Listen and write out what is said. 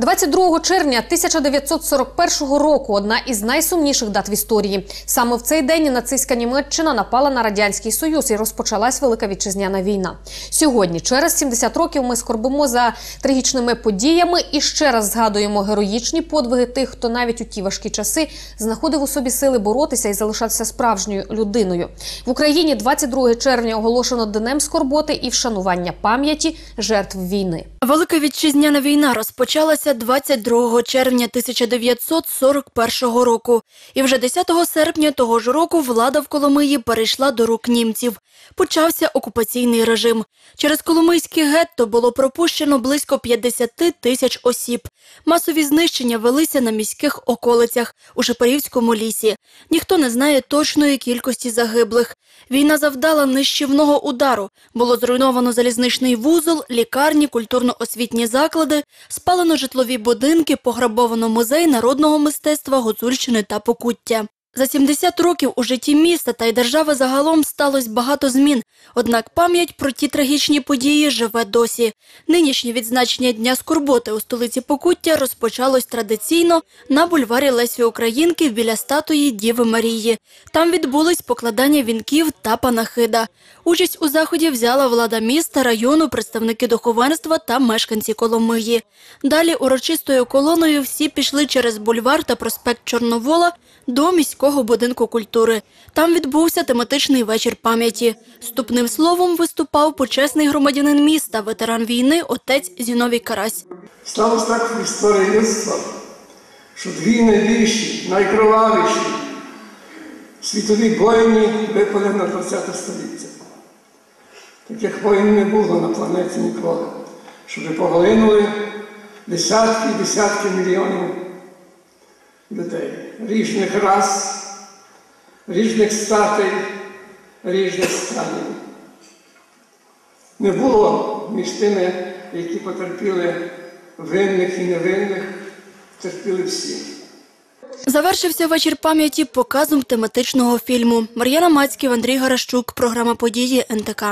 22 червня 1941 року одна із найсумніших дат в історії. Саме в цей день нацистська Німеччина напала на радянський союз і розпочалась велика вітчизняна війна. Сьогодні, через 70 років, ми скорбимо за трагічними подіями і ще раз згадуємо героїчні подвиги тих, хто навіть у ті важкі часи знаходив у собі сили боротися і залишатися справжньою людиною. В Україні 22 червня оголошено днем скорботи і вшанування пам'яті жертв війни. Велика вітчизняна війна розпочалася 22 червня 1941 року. І вже 10 серпня того ж року влада в Коломиї перейшла до рук німців. Почався окупаційний режим. Через Коломийське гетто було пропущено близько 50 тисяч осіб. Масові знищення велися на міських околицях у Шепарівському лісі. Ніхто не знає точної кількості загиблих. Війна завдала нищівного удару. Було зруйновано залізничний вузол, лікарні, культурно-освітні заклади, спалено житлові будинки, пограбовано музей народного мистецтва Гуцульщини та Покуття. За 70 років у житті міста та й держави загалом сталося багато змін, однак пам'ять про ті трагічні події живе досі. Нинішнє відзначення Дня скорботи у столиці Покуття розпочалось традиційно на бульварі Лесі Українки біля статуї Діви Марії. Там відбулись покладання вінків та панахида. Участь у заході взяла влада міста, району, представники духовенства та мешканці Коломиї. Далі урочистою колоною всі пішли через бульвар та проспект Чорновола до міського будинку культури. Там відбувся тематичний вечір пам'яті. Ступним словом виступав почесний громадянин міста, ветеран війни, отець Зіновій Карась. Сталося так в історії людства, що дві найбільші, найкровавіші світові воїни випали на 20 століття. Таких воїн не було на планеті ніколи, щоб поглинули десятки і десятки мільйонів людей різних рас, різних статей, різних станів. Не було між тими, які потерпіли винних і невинних, терпіли всі. Завершився вечір пам'яті показом тематичного фільму. Мар'яна Мацьків, Андрій Гарашчук. Програма події НТК.